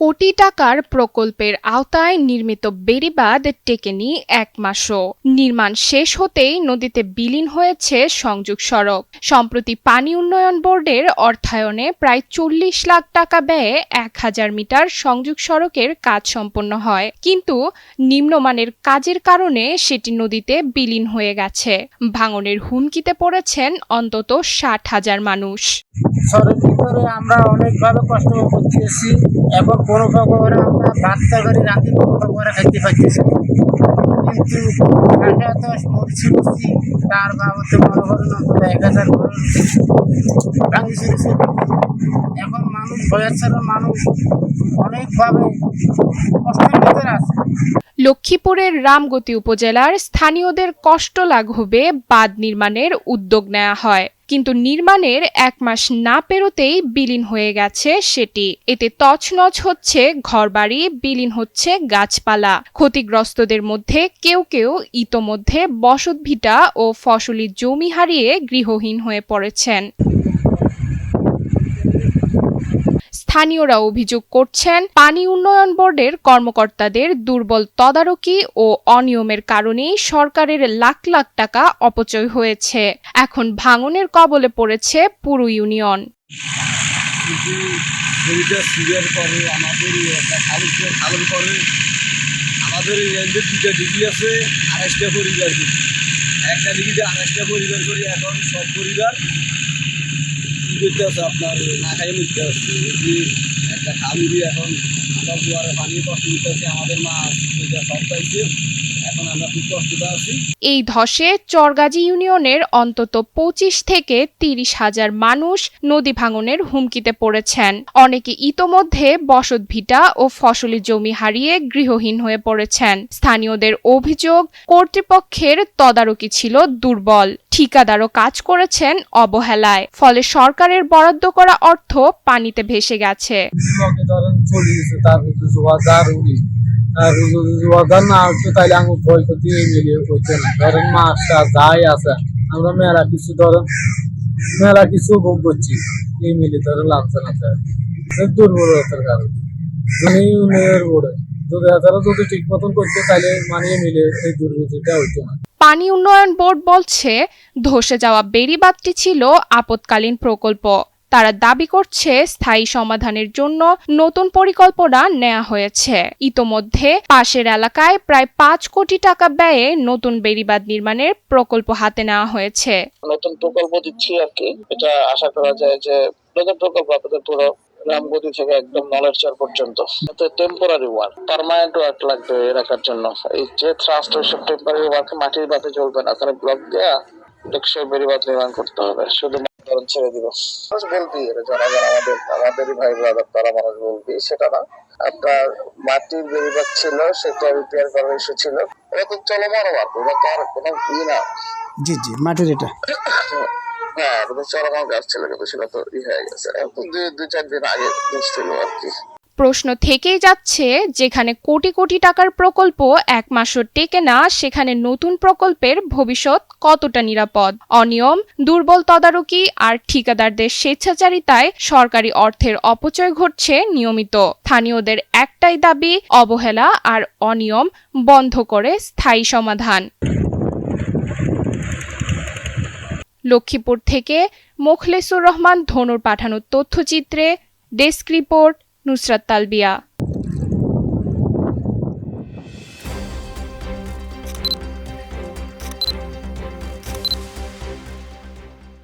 কোটি টাকার প্রকল্পের আওতায় নির্মিত বেড়িবাঁধ টেকেনি এক মাসও। নির্মাণ শেষ হতেই নদীতে বিলীন হয়েছে সংযোগ সড়ক। সম্প্রতি পানি উন্নয়ন বোর্ডের অর্থায়নে প্রায় চল্লিশ লাখ টাকা ব্যয়ে এক হাজার মিটার সংযোগ সড়কের কাজ সম্পন্ন হয়। কিন্তু নিম্নমানের কাজের কারণে সেটি নদীতে বিলীন হয়ে গেছে। ভাঙনের হুমকিতে পড়েছেন অন্তত ষাট হাজার মানুষ। আমরা অনেকভাবে কষ্ট করতেছি। এবং কোনো খবরে, আমরা ভাত তরকারি রাঁধি কোনো খবরে খাইতে পারতেছি কিন্তু ঢাকা তো মরছি তার বাবদে মনে করেন অন্তত এক হাজার করে ভাঙি চলেছে এখন মানুষ ভয়ের মানুষ অনেকভাবে কষ্টের লক্ষ্মীপুরের রামগতি উপজেলার স্থানীয়দের কষ্ট লাঘবে বাঁধ নির্মাণের উদ্যোগ নেওয়া হয়। কিন্তু নির্মাণের এক মাস না পেরোতেই বিলীন হয়ে গেছে সেটি। এতে তছনছ হচ্ছে ঘরবাড়ি, বিলীন হচ্ছে গাছপালা। ক্ষতিগ্রস্তদের মধ্যে কেউ কেউ ইতোমধ্যে বসতভিটা ও ফসলি জমি হারিয়ে গৃহহীন হয়ে পড়েছেন। স্থানীয়রা অভিযোগ করছেন, পানি উন্নয়ন বোর্ডের কর্মকর্তাদের দুর্বল তদারকি ও অনিয়মের কারণেই সরকারের লাখ লাখ টাকা অপচয় হয়েছে। এখন ভাঙনের কবলে পড়েছে পুরো ইউনিয়ন। একটা ডিগ্রিতে আড়াইশটা পরিবার করি, এখন সব পরিবার আছে আপনার আছে একটা খালুরি এখন আমরা পানি কষ্ট আমাদের সব পাইছে। এই ধসে চরগাজী ইউনিয়নের অন্তত পঁচিশ থেকে তিরিশ হাজার মানুষ নদী ভাঙনের হুমকিতে পড়েছেন। অনেকে ইতোমধ্যে বসতভিটা ও ফসলি জমি হারিয়ে গৃহহীন হয়ে পড়েছেন। স্থানীয়দের অভিযোগ, কর্তৃপক্ষের তদারকি ছিল দুর্বল। ঠিকাদারও কাজ করেছেন অবহেলায়, ফলে সরকারের বরাদ্দ করা অর্থ পানিতে ভেসে গেছে। আর না আমি মিলিয়ে মাছটা যাই আমরা মেলা কিছু মেলা কিছু করছি, এই মিলে ধরেন লাগছে না দুর্বলতার কারণে। উন্নয়নের যদি তারা যদি ঠিক মতন করতে তাহলে মানিয়ে মিলে এই দুর্গতিটা হইতো না। পানি উন্নয়ন বোর্ড বলছে ধসে যাওয়া বেড়িবাঁধটি ছিল আপৎকালীন প্রকল্প। তারা দাবি করছে স্থায়ী সমাধানের জন্য নতুন পরিকল্পনা নেওয়া হয়েছে। ইতোমধ্যে পাশের এলাকায় প্রায় পাঁচ কোটি টাকা ব্যয়ে নতুন বেড়িবাঁধ নির্মাণের প্রকল্প হাতে নেওয়া হয়েছে। নতুন প্রকল্প দিচ্ছি আর কি। এটা আশা করা যায় যে নতুন প্রকল্প আপনাদের পুরো রামগতি থেকে একদম নলেজচার পর্যন্ত। টেম্পোরারি ওয়ার্ক পার্মানেন্ট ওয়ার্ক লাগবে এলাকার জন্য। এই যে থ্রাস্ট ওইসব টেম্পোরারি ওয়ার্ক মাটির বাতে চলবে না ওখানে ব্লক দেওয়া টেকসই বেড়িবাদ নির্মাণ করতে হবে শুধু ধরুন ছেড়ে দিব। মানুষ বলবি এটা জনগণ আমাদের আমাদেরই ভাই ব্রাদার তারা মানুষ বলবি সেটা না। আপনার মাটির বেড়িবাদ ছিল সেটা রিপেয়ার করার ইস্যু ছিল। এটা তো চলমান ওয়ার্ক এটা তো আর কোনো ই না। জি জি মাটির এটা। হ্যাঁ প্রশ্ন থেকেই যাচ্ছে, যেখানে কোটি কোটি টাকার প্রকল্প এক মাসও টেকে না, সেখানে নতুন প্রকল্পের ভবিষ্যৎ কতটা নিরাপদ? অনিয়ম, দুর্বল তদারকি আর ঠিকাদারদের স্বেচ্ছাচারিতায় সরকারি অর্থের অপচয় ঘটছে নিয়মিত। স্থানীয়দের একটাই দাবি, অবহেলা আর অনিয়ম বন্ধ করে স্থায়ী সমাধান। লক্ষ্মীপুর থেকে মোখলেসুর রহমান ধনুর পাঠানো তথ্যচিত্রে ডেস্ক রিপোর্ট নুসরাত তালবিয়া।